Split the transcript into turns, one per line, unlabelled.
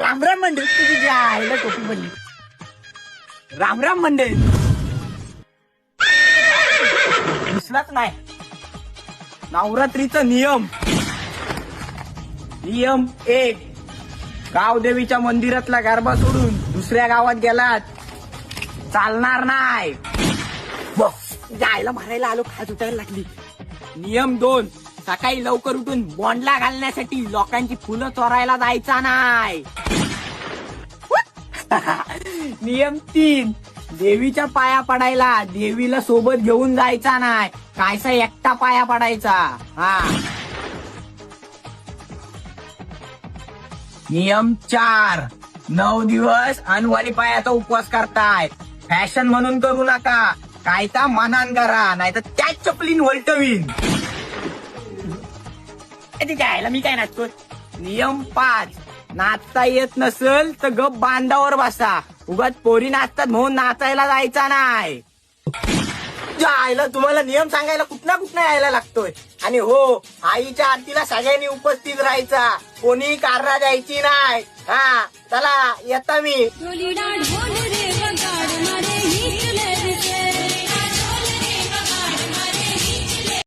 रामराम मंडळ तुझी ज्या आईला टोपी बनली. रामराम मंडळ दिसलाच नाही. नवरात्रीचा नियम. नियम एक. गावदेवीच्या मंदिरातला गरबा सोडून दुसऱ्या गावात गेलात. चालणार नाही. जायला मारायला आलो खाज उठायला लागली. नियम दोन. सकाळी लवकर उठून बॉन्डला घालण्यासाठी लोकांची फुलं चोरायला जायचा नाही. नियम तीन. देवीच्या पाया पडायला देवीला सोबत घेऊन जायचा नाही. कायसा एकटा पाया पडायचा? हा. नियम चार. नऊ दिवस अनवारी पायाचा उपवास करताय. फॅशन म्हणून करू नका. कायचा मनान करा नाही तर त्याच चपलीन वलटवीन. ए, तिच्या मी काय नाचतोय? नियम पाच. नाचता येत नसल तर गप बांधावर बसा. उगाच पोरी नाचतात म्हणून नाचायला जायचा नाही. जायला तुम्हाला नियम सांगायला कुठला कुठला यायला लागतोय? आणि हो आईच्या आरतीला सगळ्यांनी उपस्थित राहायचा. कोणी कारणा द्यायची नाही. हा चला येता मी.